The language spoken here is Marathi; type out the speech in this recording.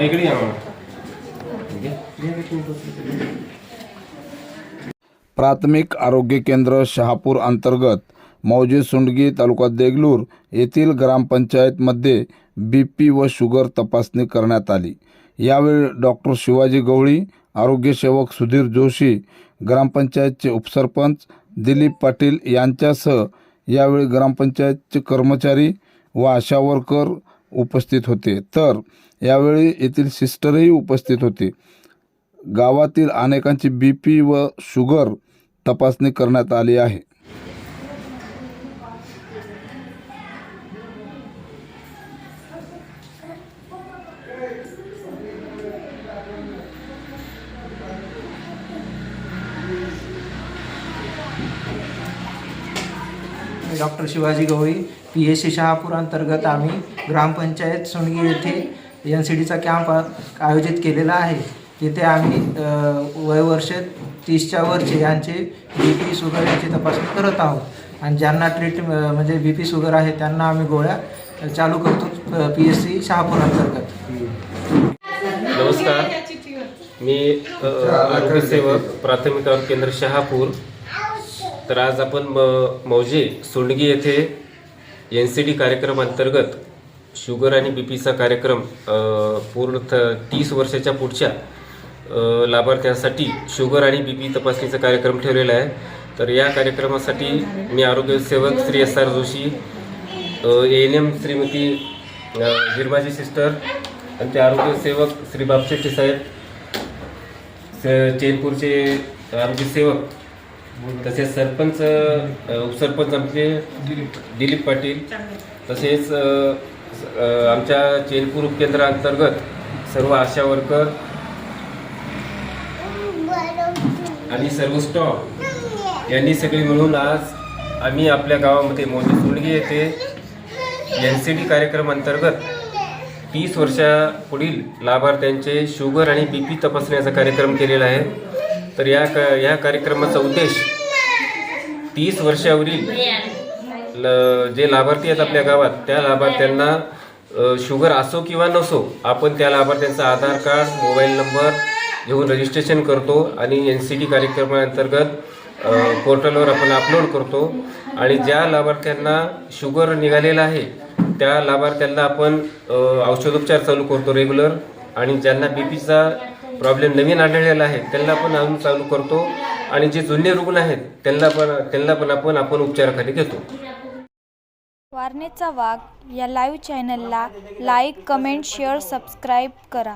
इकडे या मग. प्राथमिक आरोग्य केंद्र शहापूर अंतर्गत मौजे सुंडगी तालुका देगलूर येथील ग्रामपंचायतमध्ये बी पी व शुगर तपासणी करण्यात आली यावेळी डॉक्टर शिवाजी गवळी आरोग्यसेवक सुधीर जोशी ग्रामपंचायतचे उपसरपंच दिलीप पाटील यांच्यासह यावेळी ग्रामपंचायतचे कर्मचारी व आशा वर्कर उपस्थित होते. तर यावेळी येथील सिस्टरही उपस्थित होते. गावातील अनेकांची बी पी व शुगर तपासणी करण्यात आली आहे. Doctor Shivaji Gawali P S C Shahapur अंतर्गत आम्ही ग्रामपंचायत सोंडगी येथे एन सी डीचा कॅम्प आयोजित केलेला आहे. तिथे आम्ही वयवर्ष तीसच्या वरचे यांचे बी पी शुगर यांची तपासणी करत आहोत. आणि ज्यांना ट्रीट म्हणजे बी पी शुगर आहे त्यांना आम्ही गोळ्या चालू करतो पी एस सी शहापूर अंतर्गत. नमस्कार. मी अ, आरोग्यसेवक प्राथमिक आरोग्य केंद्र शहापूर तर आज आपण म मौजे सोंडगी येथे एन सी डी कार्यक्रम अंतर्गत शुगर आणि बी पीचा कार्यक्रम पूर्ण थ तीस वर्षाच्या पुढच्या लाभार्थ्यांसाठी शुगर आणि बी पी तपासणीचा कार्यक्रम ठेवलेला आहे. तर या कार्यक्रमासाठी मी आरोग्यसेवक Shri S R Joshi A N M Shrimati a, sister आणि ते आरोग्यसेवक श्री बापशेट्टी साहेब स- चेनपूरचे आमचे सेवक तसेच सरपंच उपसरपंच आमचे दिलीप पाटील तसेच आमच्या चेनपूर उपकेंद्रांतर्गत सर्व आशा वर्कर आणि सर्व स्टॉफ यांनी सगळे मिळून आज आम्ही आपल्या गावामध्ये मोदी सुडगी येथे एन सी डी कार्यक्रम अंतर्गत तीस वर्षापुढील लाभार्थ्यांचे शुगर आणि बी पी तपासण्याचा कार्यक्रम केलेला आहे. तर या का या कार्यक्रमाचा उद्देश तीस वर्षावरील ल जे लाभार्थी आहेत आपल्या गावात त्या लाभार्थ्यांना शुगर असो किंवा नसो आपण त्या लाभार्थ्यांचा आधार कार्ड मोबाईल नंबर घेऊन रजिस्ट्रेशन करतो आणि एन सी डी कार्यक्रमाअंतर्गत पोर्टलवर आपण अपलोड करतो. आणि ज्या लाभार्थ्यांना शुगर निघालेला आहे त्या लाभार्थ्यांना आपण औषधोपचार चालू करतो रेग्युलर आणि ज्यांना बी पीचा प्रॉब्लेम नवीन आढळलेला आहे त्यांना पण आम्ही चालू करतो. आणि जे जुने रुग्ण आहेत त्यांना पण त्यांना पण आपण आपण उपचाराखाली घेतो. वारणेचा वाघ या लाईव्ह चॅनलला लाईक कमेंट शेअर सबस्क्राईब करा.